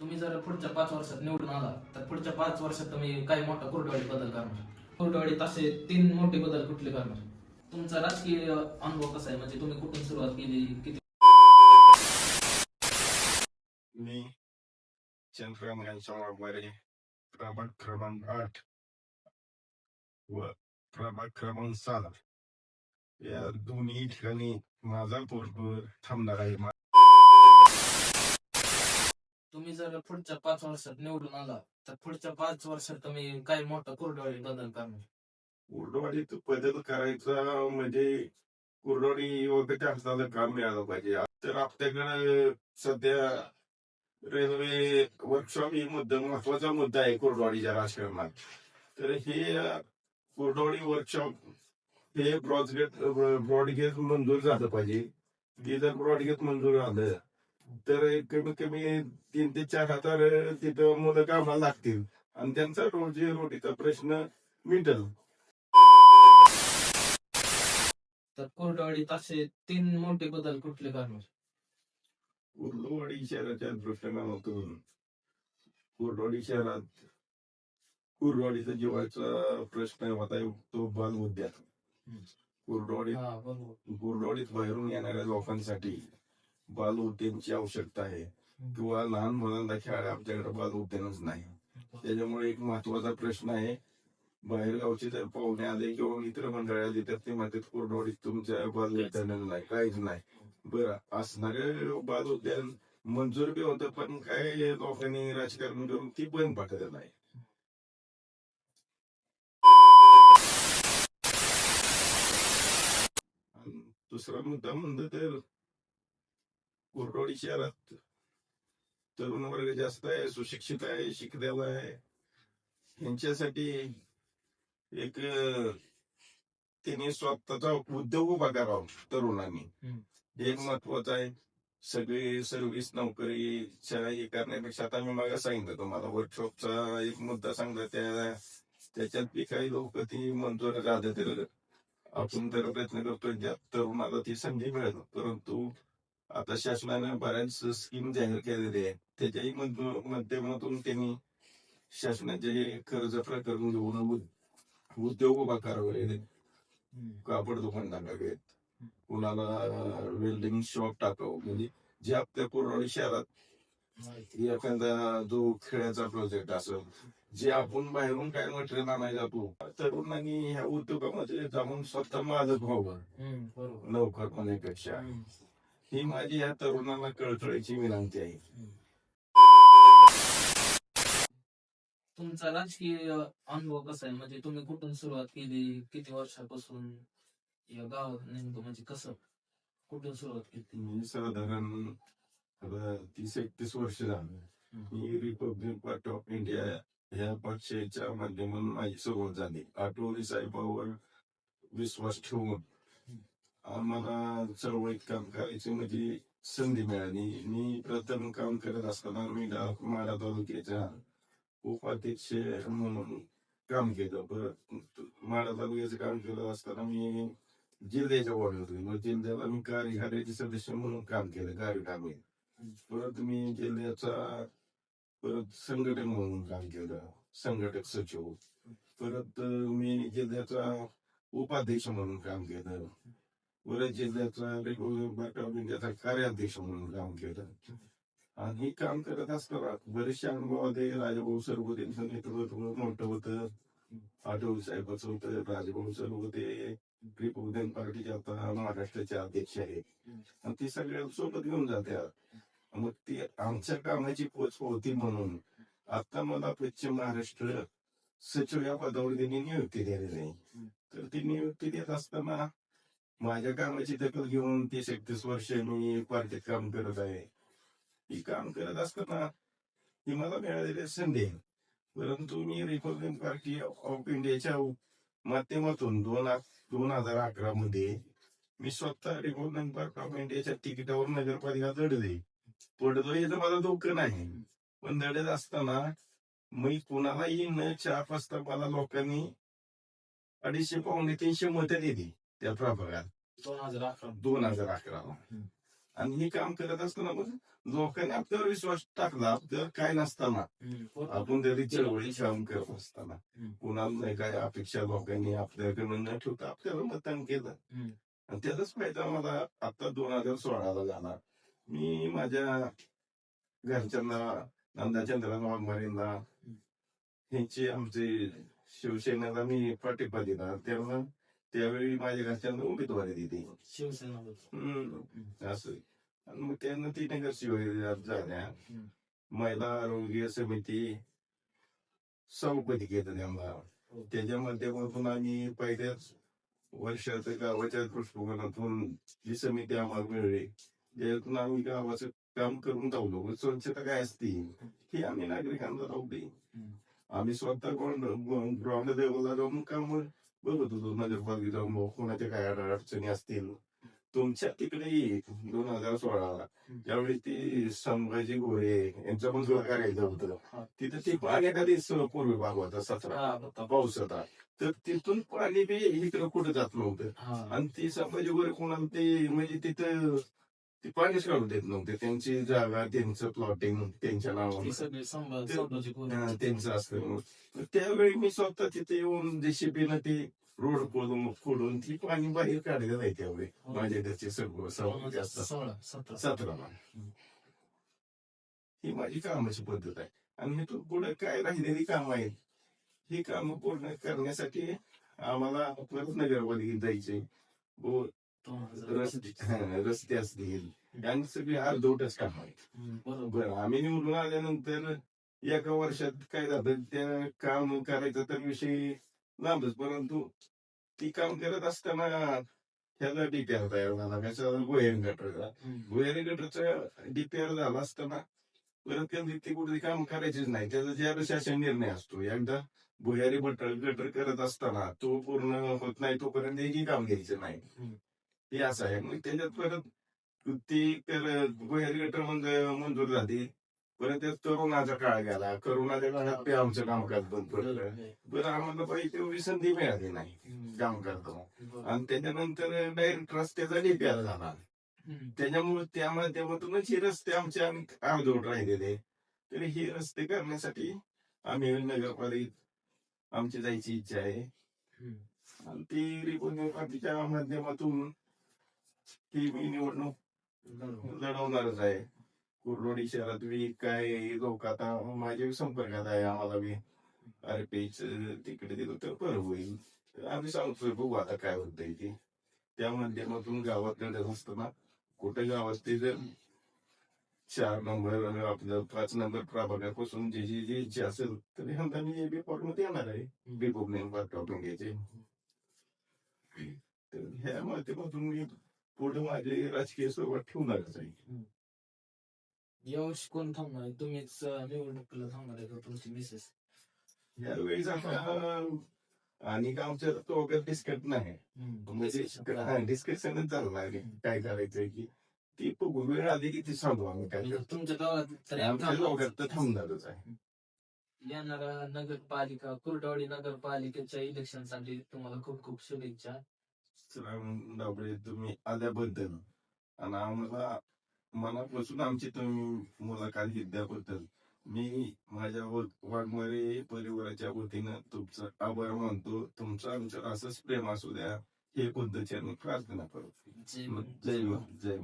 तुम्ही जर पुढच्या पाच वर्षात निवडून आला तर पुढच्या पाच वर्षात तुम्ही काही मोठा कुरडवाडी बदल करणार. कुरडवाडीत असे तीन मोठे बदल कुठले करणार? तुमचा राजकीय अनुभव कसा आहे? म्हणजे तुम्ही कुठून सुरुवात केली? किती मी चंद्रम घनश्याम वाघमारे प्रभाग क्रमांक आठ व प्रभाग क्रमांक सात या दोन्ही ठिकाणी माझा पोरपूर थांबणार आहे. तुम्ही जर पुढच्या पाच वर्षात निवडून आला तर पुढच्या पाच वर्षात तुम्ही काही मोठा कुरडवाडी बदल करणार? कुर्डवाडीत बदल करायचा म्हणजे कुर्डवाडी वगैरे हाताला काम मिळालं पाहिजे. तर आपल्याकडे सध्या रेल्वे वर्कशॉप ही मुद्दा महत्त्वाचा मुद्दा आहे कुर्डवाडीच्या राजकारणात. तर हे कुर्डवाडी वर्कशॉप हे ब्रॉडगेट ब्रॉडगेट मंजूर झालं पाहिजे. ते जर ब्रॉडगेट मंजूर झालं. तर कमीत कमी तीन ते चार हजार तिथं मुलं कामाला लागतील. आणि त्यांचा रोजी रोटीचा प्रश्न मिटल. तर कुरडवाडीत असे तीन मोठे बदल कुठले करणार? कुर्डवाडी शहराच्या दृष्टिकोनातून कुर्डवाडी शहरात कुर्डवाडीचा जीवाचा प्रश्न होता तो बाल उद्यान हम्म. कुर्डवाडीत कुर्डवाडीत बाहेरून येणाऱ्या लोकांसाठी बाल उद्यानची आवश्यकता आहे. किंवा लहान मुलांना खेळायला आमच्याकडे बाल उद्यानच नाही. त्याच्यामुळे एक महत्त्वाचा प्रश्न आहे. बाहेर गावचे पाहुणे आले किंवा मित्र मंडळी आली तर ते म्हणतात कुर्डवाडीत तुमच्या बाल उद्यान नाही काहीच नाही. बरं असणारे बाल उद्यान मंजूर बी होतं पण काय लोकांनी राजकारण करून ती बंद पाठवलं नाही. दुसरा मुद्दा म्हणलं तर कुर्डवाडी शहरात तरुण वर्ग जास्त आहे सुशिक्षित आहे शिकलेला आहे. यांच्यासाठी एक त्यांनी स्वतःचा उद्योग उभा करावा तरुणांनी. हे एक महत्वाचं आहे. सगळी सर्व्हिस नोकरीच्या हे करण्यापेक्षा आता मी मागे सांगितलं तुम्हाला वर्कशॉपचा एक मुद्दा सांगला त्या त्याच्यात बी काही लोक ती मंजूर तर आपण तर प्रयत्न करतोय ज्या तरुणाला ती संधी मिळेल. परंतु आता शासनाने बऱ्याच स्कीम जाहीर केलेल्या आहेत. त्याच्याही मध- माध्यमातून त्यांनी शासनाचे कर्ज प्रकरण घेऊन उद- उद्योग उभा करावे. कापड दुकान टाकावेत कुणाला वेल्डिंग शॉप टाकावं. म्हणजे जे आपल्या पुरवणी शहरात. एखादा जो खेळाचा प्रोजेक्ट असेल जे आपण बाहेरून काय मटेरियल आणायला जातो तरुणांनी ह्या उद्योगामध्ये जाऊन स्वतः मालक व्हावं. लवकर हम्म. ही माझी ह्या तरुणांना कळकळीची विनंती आहे. तुमचा राजकीय अनुभव कसा आहे? म्हणजे तुम्ही कुठून सुरुवात केली? किती वर्षापासून या गावात नेमकं म्हणजे कसं? कुठून सुरुवात केली? मी साधारण आता तीस एकतीस वर्ष झालं. मी रिपब्लिक पार्टी ऑफ इंडिया ह्या पक्षाच्या माध्यमातून माझी सुरुवात झाली. आठवली साहेबावर विश्वास ठेवून आम्हाला चळवळीत काम करायची म्हणजे संधी मिळाली. मी प्रथम काम करत असताना मी डा- तालुक्याच्या उपाध्यक्ष म्हणून काम केलं. परत माढा तालुक्याचं काम करत असताना मी जिल्ह्याच्या वॉर्ड होतो. मग जिल्ह्याला मी कार्यकार्याचे सदस्य म्हणून काम केलं कार्यकामी परत मी जिल्ह्याचा परत संघटक म्हणून काम केलं संघटक सचिव. परत मी जिल्ह्याचा उपाध्यक्ष म्हणून काम केलं. परत जिल्ह्याचा रिपब्लिक इंडियाचा कार्याध्यक्ष म्हणून काम केलं. आणि काम करत असताना बरेचसे अनुभवामध्ये आले राजाभाऊ सरबोतेंचं नेतृत्व मोठं होतं. आठवले साहेबाचं होतं राजभाऊ सर रिपब्लिकन पार्टीचे आता महाराष्ट्राचे अध्यक्ष आहेत आणि ते सगळ्या सोबत घेऊन जात्या मग ती आमच्या कामाची पोच होती म्हणून आता मला पश्चिम महाराष्ट्र सचिव या पदावर त्यांनी नियुक्ती दिलेली आहे. तर ती नियुक्ती देत असताना माझ्या कामाची दखल घेऊन तीस एकतीस वर्ष मी पार्टीत काम करत आहे. ही काम करत असताना ही मला मिळालेली संधी. आहे. परंतु मी रिपब्लिकन पार्टी ऑफ इंडियाच्या माध्यमातून दोन दोन हजार अकरा मध्ये मी स्वतः रिपब्लिकन पार्टी ऑफ इंडियाच्या तिकिटावर नगरपालिका लढले पडतो याचं मला दुःख नाही. पण लढत असताना मी कुणालाही न चाप असता मला लोकांनी अडीचशे पावणे तीनशे मतं दिली. त्या प्रभागात दोन हजार अकरा दोन हजार अकराला. आणि हे काम करत असताना मग लोकांनी आपल्यावर विश्वास टाकला आपल्यावर काय नसताना. बरोबर. आपण तरी चळवळी काम करत असताना. कुणाला नाही काय अपेक्षा लोकांनी आपल्याकडून न ठेवता आपल्याला मतदान केलं. आणि त्याचाच फायदा मला आता दोन हजार सोळाला जाणार. मी माझ्या घरच्यांना नंदाचंद्र वाघमारेंना ह्यांची आमची शिवसेनेला मी पाठिंबा दिला तेव्हा त्यावेळी माझ्या घरच्यांना उमेदवारी दिली शिवसेना. हम्म. असं आणि मग त्यांना ती नगरसेवक झाल्या. महिला आरोग्य समिती सभापती केलं त्यांना हो. त्याच्या माध्यमातून आम्ही पहिल्याच वर्षात गावाच्या दृष्टिकोनातून जी समिती आम्हाला मिळली त्यातून आम्ही गावाचं काम करून धावलो स्वच्छता काय असते ही आम्ही नागरिकांना हम्म. आम्ही स्वतः ग्राउंड लेवलला जाऊन काम बघत होतो नगरपालिका जाऊन भाऊ कोणाच्या काय अडचणी असतील तुमच्या तिकडे दोन हजार सोळाला त्यावेळी ती संभाजी गोरे यांचं पण सुद्धा करायचं. होतं तिथं ते पाण्याखाली स- पूर्वी भाग होता सतरा. पाऊस होता तर तिथून पाणी बी इकडं कुठं जात नव्हतं. आणि ती संभाजी गोरे कोणाला ते म्हणजे तिथं ते पाणीच काढू देत नव्हते. त्यांची जागा त्यांचं प्लॉटिंग त्यांच्या नावावर सगळी हा, त्यांचं असतं. तर त्यावेळी मी स्वतः तिथे येऊन जेसीबीनं ते रोड फोडून फोडून ती पाणी बाहेर काढलेलं आहे त्यावेळी. हो. माझ्या त्याचे सर्व सवय असतात सोळा सतरा. सतराला ही माझी कामाची पद्धत आहे. आणि मी तू पुढे काय राहिलेली काम आहेत ही कामं पूर्ण करण्यासाठी आम्हाला परत नगरपालिकेत जायचे व रस्ते रस्ते असतील आणि सगळी अर्धवटच काम हम्म, बरोबर बरं आम्ही निवडून आल्यानंतर एका वर्षात काय झालं त्या काम करायचं तर विषय लांबच परंतु ती काम करत असताना ह्याला डीपीआर तयार झाला कशाला गोयन गटरचा. भुयारी गटरचा डीपीआर झाला असताना परत त्यांनी ते कुठे काम करायचेच नाही त्याचा ज्या शासन निर्णय असतो एकदा भुयारी गटर गटर करत असताना तो पूर्ण होत नाही तोपर्यंत एकही काम घ्यायचं नाही हे असं आहे. मग त्याच्यात परत ती तर भुयारी गटर म्हणजे मंजूर झाली. परत त्यात करोनाचा काळ गेला. करोनाच्या काळात ते आमचं कामकाज बंद पडलं. बरं आम्हाला पाहिजे तेवढी संधी मिळाली नाही. काम करतो. आणि त्याच्यानंतर डायरेक्ट रस्त्याचा डीपीआर झाला. त्याच्यामुळे त्या माध्यमातूनच हे रस्ते आमचे आम्ही अर्धवट राहिलेले. तर हे रस्ते करण्यासाठी आम्ही नगरपालिकेत आमची जायची इच्छा आहे. आणि ती पार्टीच्या माध्यमातून ही मी निवडणूक लढवणारच आहे. कुरलोडी शहरात बी काय लोक आता माझ्या संपर्कात आहे आम्हाला बी. पेच तिकडे दिलं तर बरं होईल. आम्ही सांगतोय बघू आता काय होतंय ते. त्या माध्यमातून गावात लढत असताना कुठे गावात ते जर चार नंबर आपलं पाच नंबर प्रभागापासून जे जे जे इच्छा असेल तर यंदा मी बी फॉर्म येणार आहे. बी पाठवून घ्यायचे. तर ह्या माध्यमातून मी पुढे माझे राजकीय सुरुवात ठेवणारच आहे यावर्षी कोण थांबणार आहे तुम्हीच अं, निवडणुकीला थांबणार आहे का तुमची मिसेस यावेळी आता आणि आमच्या तो वगैरे डिस्कट नाही म्हणजे डिस्कशनच झालं नाही काय करायचंय की ती बघू वेळ आली की ती सांगू आम्ही काय करतो. तुमच्या गावात तरी आमच्या लोकात तर थांबणार. थांबणारच आहे येणाऱ्या नगरपालिका कुर्डवाडी नगरपालिकेच्या इलेक्शनसाठी तुम्हाला खूप खूप शुभेच्छा श्रावण डाबळे तुम्ही आल्याबद्दल. आणि आम्हाला मनापासून आमची तुम्ही मुलाखत घेतल्याबद्दल मी माझ्या व- वाघमारे परिवाराच्या वतीनं तुमचं आभार मानतो. तुमचं आमचं असंच प्रेम असू द्या. हे पद्धतीने प्रार्थना करतो जय जय जय